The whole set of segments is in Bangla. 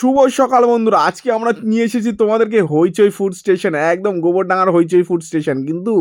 শুভ সকাল বন্ধুরা। আজকে আমরা নিয়ে এসেছি তোমাদেরকে হইচই ফুড স্টেশন একদম গোবরডাঙ্গার হইচই ফুড স্টেশন কিন্তু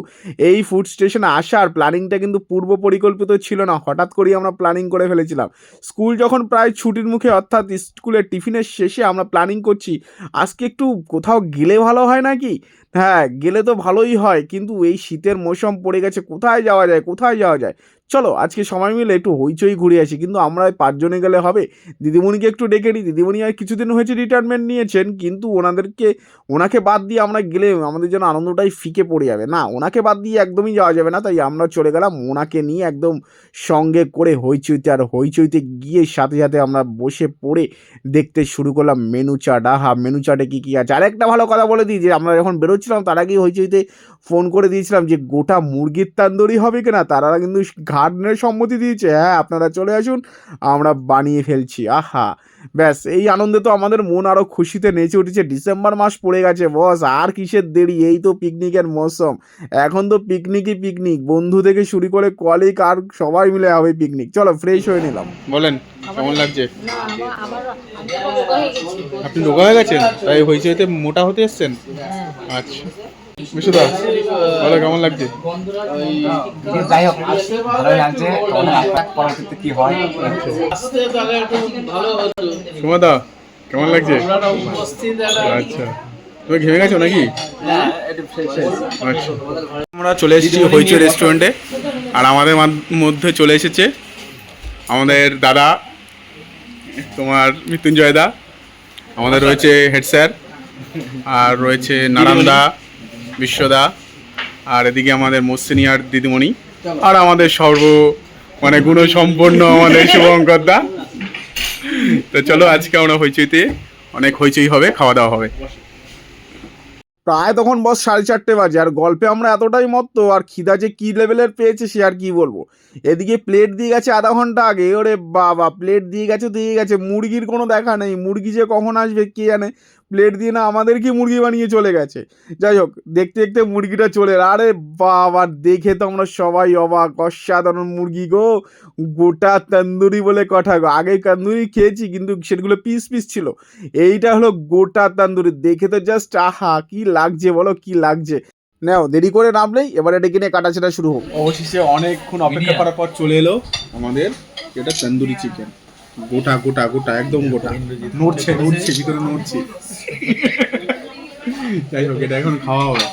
এই ফুড স্টেশনে আসার প্ল্যানিংটা কিন্তু পূর্ব পরিকল্পিত ছিল না। হঠাৎ করেই আমরা প্ল্যানিং করে ফেলেছিলাম। স্কুল যখন প্রায় ছুটির মুখে, অর্থাৎ স্কুলের টিফিনের শেষে আমরা প্ল্যানিং করছি, আজকে একটু কোথাও গেলে ভালো হয় নাকি? হ্যাঁ গেলে তো ভালোই হয়, কিন্তু এই শীতের মৌসুম পড়ে গেছে, কোথায় যাওয়া যায়, কোথায় যাওয়া যায়? চলো, আজকে সময় মিলে একটু হইচই ঘুরে আসি, কিন্তু আমরা পাঁচজনে গেলে হবে? দিদিমণিকে একটু ডেকে নিই, দিদিমণি আর কিছুদিন হয়েছে রিটায়ারমেন্ট নিয়েছেন, কিন্তু ওনাদেরকে, ওনাকে বাদ দিয়ে আমরা গেলে আমাদের যেন আনন্দটাই ফিকে পড়ে যাবে। না, ওনাকে বাদ দিয়ে একদমই যাওয়া যাবে না, তাই আমরা চলে গেলাম, ওনাকে নিয়ে একদম সঙ্গে করে হইচইতে, আর হইচইতে গিয়ে সাথে সাথে আমরা বসে পড়ে দেখতে শুরু করলাম মেনু চার্ট আহা, মেনু চার্টে কী কী আছে? আর একটা ভালো কথা বলে দিই, যে আমরা যখন বেরোচ্ছিলাম তার আগেই হইচইতে ফোন করে দিয়েছিলাম যে, গোটা মুরগির তান্দুরি হবে কিনা তারা কিন্তু ঘাটনের সম্মতি দিয়েছে। হ্যাঁ আপনারা চলে আসুন, আমরা বানিয়ে ফেলছি। আহা! ব্যাস, এই আনন্দে তো আমাদের মন আরও খুশিতে নেচে উঠেছে। ডিসেম্বর মাস পড়ে গেছে, বস, আর কিসের দেরি? এই তো পিকনিকের মৌসুম। এখন তো পিকনিকই পিকনিক। বন্ধু থেকে শুরু করে কলিক আর সবাই মিলে হবে পিকনিক। চলো ফ্রেশ হয়ে নিলাম। বলেন। কেমন লাগছে? হয়ে আপনি রোগা হয়ে গেছেন? তাই হইচইতে মোটা হতে এসছেন? আচ্ছা। বিশুদা বলো কেমন লাগছে? যাই হোক ভালোই লাগছে। পরবর্তীতে কি হয়? সুমাদা কেমন লাগছে? আচ্ছা। তুমি ঘেমে গেছো নাকি? আচ্ছা। আমরা চলে এসেছি হইচই রেস্টুরেন্টে আর আমাদের মধ্যে চলে এসেছে আমাদের দাদা তোমার মৃত্যুঞ্জয় দা, আমাদের রয়েছে হেড স্যার, আর রয়েছে নারায়ণ দা বিশ্বদা আর এদিকে আমাদের মোস্ট সিনিয়র দিদিমণি, আর আমাদের সর্ব মানে গুণসম্পন্ন আমাদের শুভঙ্কর দা। তো চলো আজকে আমরা হইচইতে, অনেক হইচই হবে, খাওয়া দাওয়া হবে। প্রায় তখন বস সাড়ে চারটে বাজে, আর গল্পে আমরা এতটাই মত্ত, আর খিদা যে কী লেভেলের পেয়েছে সে আর কি বলব? এদিকে প্লেট দিয়ে গেছে আধা ঘণ্টা আগে, ওরে বাবা প্লেট দিয়ে গেছে দিয়ে গেছে, মুরগির কোনো দেখা নেই, মুরগি যে কখন আসবে কে জানে? প্লেট দিয়ে না আমাদেরকে মুরগি বানিয়ে চলে গেছে? যাই হোক দেখতে দেখতে মুরগিটা চলে। আরে বাবা দেখে তো আমরা সবাই অবাক। অসাধারণ মুরগি গো। গোটা তন্দুরি বলে কথা গো। আগে তন্দুরি খেয়েছি কিন্তু সেগুলো পিস পিস ছিল। এইটা হলো গোটা তান্দুরি। দেখে তো জাস্ট আহা কি লাগছে বলো কি লাগছে? নাও দেরি করে নামলেই এবার এটা কিনে কাটাছেটা শুরু হোক। অবশেষে অনেকক্ষণ অপেক্ষা করার পর চলে এলো আমাদের এটা তন্দুরি চিকেন গোটা গোটা গোটা একদম গোটা। নড়ছে নড়ছে ভিতরে নড়ছে? যাই হোক এটা এখন খাওয়া হবে।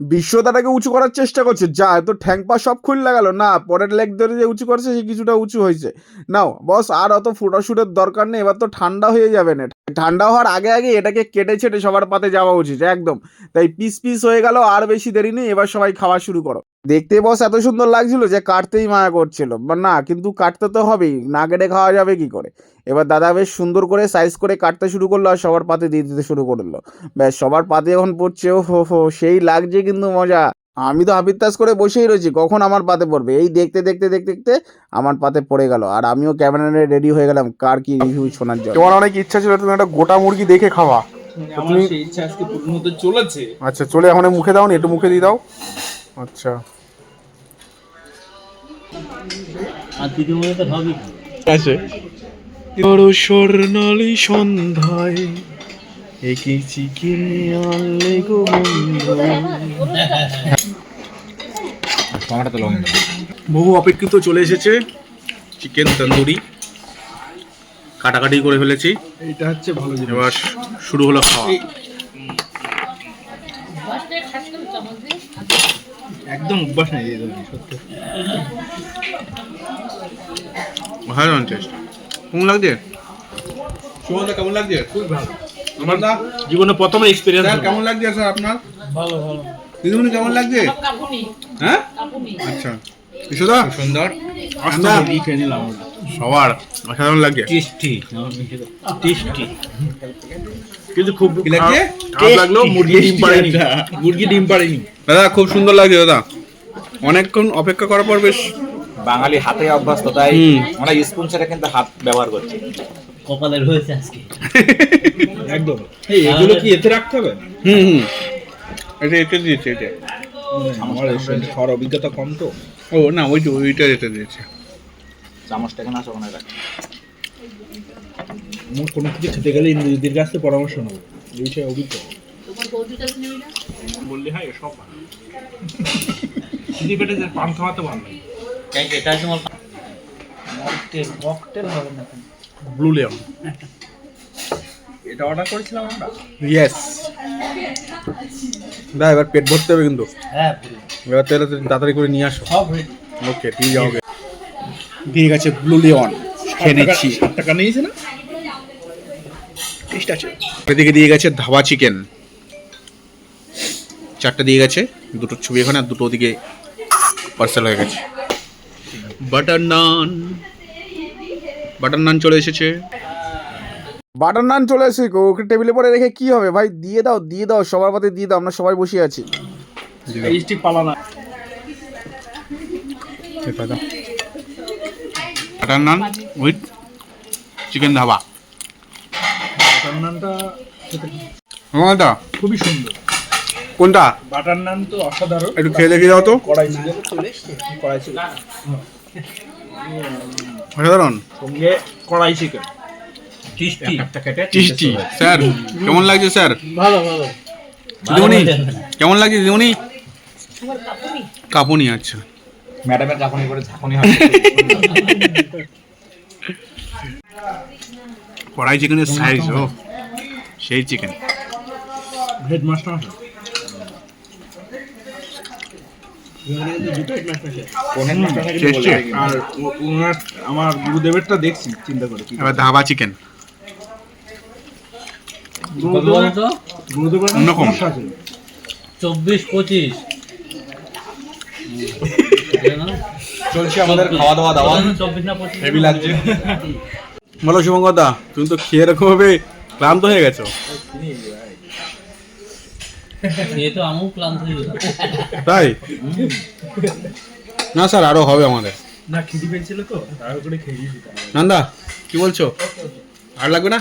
বিশ্বতাটাকে উঁচু করার চেষ্টা করছে। যা তো ঠ্যাংপা সব খুল লাগালো। না পরের লেগ ধরে যে উঁচু করছে সে কিছুটা উঁচু হয়েছে। নাও বস আর অত ফটোশুটের দরকার নেই। এবার তো ঠান্ডা হয়ে যাবে না ঠান্ডা হওয়ার আগে আগে এটাকে কেটে ছেটে সবার পাতে যাওয়া উচিত, একদম। তাই পিস পিস হয়ে গেল, আর বেশি দেরি নেই, এবার সবাই খাওয়া শুরু করো। দেখতে বস, এত সুন্দর লাগছিল যে কাটতেই মায়া করছিল। না, কিন্তু কাটতে তো হবেই, না কেটে খাওয়া যাবে কি করে? এবার দাদা বেশ সুন্দর করে সাইজ করে কাটতে শুরু করল আর সবার পাতে দিয়ে দিতে শুরু করল। ব্যাস, সবার পাতে এখন পড়ছে ও হো হো সেই লাগছে কিন্তু মজা। আমি তো হাবিত্তাস করে বসেই রয়েছি কখন আমার পাতে পড়বে? এই দেখতে দেখতে দেখতে দেখতে আমার পাতে পড়ে গেল আর আমিও ক্যামেরা নিয়ে রেডি হয়ে গেলাম কার কি রিভিউ শোনার জন্য। তোমার অনেক ইচ্ছা ছিল তুমি একটা গোটা মুরগি দেখে খাওয়া। আমার সেই ইচ্ছা আজকে পূর্ণ হতে চলেছে। আচ্ছা চলে এখন মুখে দাও নি একটু মুখে দিয়ে দাও। আচ্ছা। আর দিদিমণি তো ভাবি আছে। বড় স্বর্ণালী সন্ধ্যায় একই চিকেন আনলে গো বন্ধু? টমেটো তো লবণ বহু অপেক্ষিত চলে এসেছে। চিকেন তন্দুরি। কাটাকাটি করে ফেলেছি। এটা হচ্ছে ভালো জিনিস। এবার শুরু হলো খাওয়া। একদম অভ্যাস নেই এই ধরনের সত্যি। ভালো টেস্ট কেমন লাগছে? সুমনদা কেমন লাগছে? খুব ভালো। আমার দা জীবনে প্রথম এক্সপিরিয়েন্স স্যার কেমন লাগছে স্যার আপনার? ভালো ভালো। দিদিমণি কেমন লাগছে? হ্যাঁ? আচ্ছা। সুন্দর। খেয়ে সবার অসাধারণ লাগছে। টেস্টি। টেস্টি। কিন্তু খুব? খারাপ লাগল মুরগি ডিম পারেনি মুরগি ডিম পারেনি দাদা খুব সুন্দর লাগছে দাদা। অনেকক্ষণ অপেক্ষা করার পর বেশ বাঙালি হাতে অভ্যস্ত তাই হুম। আমরা স্পুন ছাড়া কিন্তু হাত ব্যবহার করছি। কপালের হয়েছে আজকে। একদম। এই এগুলো কি এতে রাখতে হবে? হুম হুম। এটা এটা দিয়েছে এটা। আমার রেস্টুরেন্টে খাওয়ার অভিজ্ঞতা কম তো। ও না ওই যে ওইটা এটা দিয়েছে। চামচটা এখানে আছে ওখানে রাখ। আমার কোনো কিছু খেতে গেলে ইন্দ্রজিতের কাছ থেকে পরামর্শ নেব। এই বিষয়ে অভিজ্ঞ। বললি হয় সব খিদি পেটে যে পান খাওয়াতে ভালো লাগে এটা তোমার ককটেল হবে না। ব্লু লেমন এটা অর্ডার করেছিলাম আমরা? ইয়েস দা এবার পেট ভরতে হবে কিন্তু। হ্যাঁ এবার তাহলে তাড়াতাড়ি করে নিয়ে আসো। সব ওকে দিয়ে যাও দিয়ে গেছে ব্লু লিওন খেয়ে নিচ্ছি। টাকা নিয়েছে না? টেস্ট আছে। এদিকে দিয়ে গেছে ধাবা চিকেন চারটে দিয়ে গেছে দুটো ছবি এখানে আর দুটো ওদিকে পার্সেল হয়ে গেছে। বাটার নান বাটার নান চলে এসেছে। বাটার নান চলে এসে গো, ওকে টেবিলে পরে রেখে কি হবে? ভাই দিয়ে দাও দিয়ে দাও সবার পাতে দিয়ে দাও আমরা সবাই বসে আছি। এইচটি পালানা। Butter naan with chicken dhaba butter নানটা কোনটা? খুবই সুন্দর। কোনটা? বাটার নান তো অসাধারণ। একটু খেয়ে দেখে দাও তো। কড়াই ছিল। চলে এসছে কড়াই ছিল। অসাধারণ সঙ্গে কড়াই চিকেন টিস্টি। টিস্টি স্যার কেমন লাগছে স্যার? ভালো ভালো। দিদিমণি কেমন লাগছে দিদিমণি? কাপুনি। আচ্ছা। ম্যাডামের ঝাঁকুনি করে ঝাঁকুনি হয়। কড়াই চিকেনের সাইজ ও। সেই চিকেন হেড মাস্টার কোন হেডমাস্টার নাকি Tasty। বলে দেখি। আর ও- ওনার আমার গুরুদেবেরটা দেখছি চিন্তা করে এবার ধাবা চিকেন অন্যরকম। চব্বিশ পঁচিশ। চলছে আমাদের খাওয়া দাওয়া। দাওয়া হেভি লাগছে। বলো শুভঙ্করদা তুমি তো খেয়ে এরকম ভাবে ক্লান্ত হয়ে গেছো। তো আমও ক্লান্ত হয়ে তাই? না স্যার আরও হবে আমাদের। না খিদি পেয়েছিল তো তার করে খেয়ে নন্দা কি বলছো? আর লাগবে না?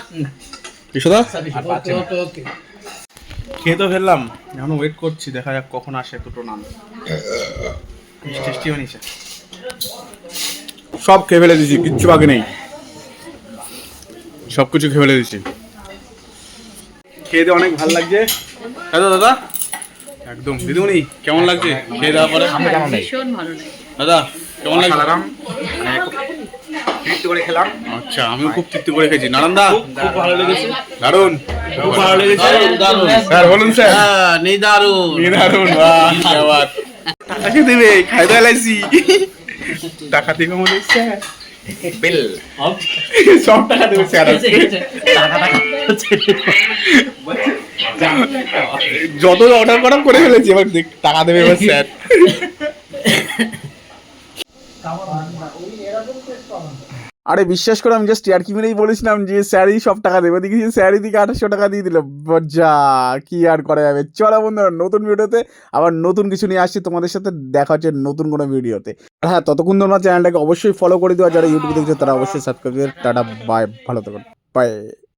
বিশদা? খেয়ে তো ফেললাম। এখন ওয়েট করছি দেখা যাক কখন আসে দুটো নাম টেস্টি বানিয়েছে সব খেয়ে ফেলে দিয়েছি কিচ্ছু বাকি নেই। সব কিছু খেয়ে ফেলে দিয়েছি। খেয়ে দিয়ে অনেক ভালো লাগছে। দাদা দাদা। একদম। দিদিমণি কেমন লাগছে? খেয়ে দেওয়ার পরে? ভীষণ ভালো লাগে। দাদা কেমন লাগছে? মানে তৃপ্তি করে খেলাম। আচ্ছা আমিও খুব তৃপ্তি করে খেয়েছি। নারান্দা খুব ভালো লেগেছে। দারুণ খুব ভালো লেগেছে। স্যার বলুন স্যার। নেই দারুণ কি দারুণ বাহ। টাকা কে দেবে খাই তো এলাইছি। টাকা দেবে মনে হচ্ছে বিল। সব টাকা দেবে স্যার। যত অর্ডার করা করে ফেলেছি, এবার টাকা দেবে এবার স্যার আরে বিশ্বাস করে, আমি জাস্ট ইয়ার মেরেই বলেছিলাম যে স্যারই সব টাকা দেবে। দেখেছি স্যারই দিকে আঠাশশো টাকা দিয়ে দিল। যা, কি আর করা যাবে। চলো বন্ধুরা, নতুন ভিডিওতে আবার নতুন কিছু নিয়ে আসছি তোমাদের সাথে। দেখা হচ্ছে নতুন কোনো ভিডিওতে। আর হ্যাঁ ততক্ষণ তোমরা চ্যানেলটাকে অবশ্যই ফলো করে দেওয়া যারা ইউটিউবে দেখছ, তারা অবশ্যই সাবস্ক্রাইব করে টাটা বাই ভালো থাকুন বাই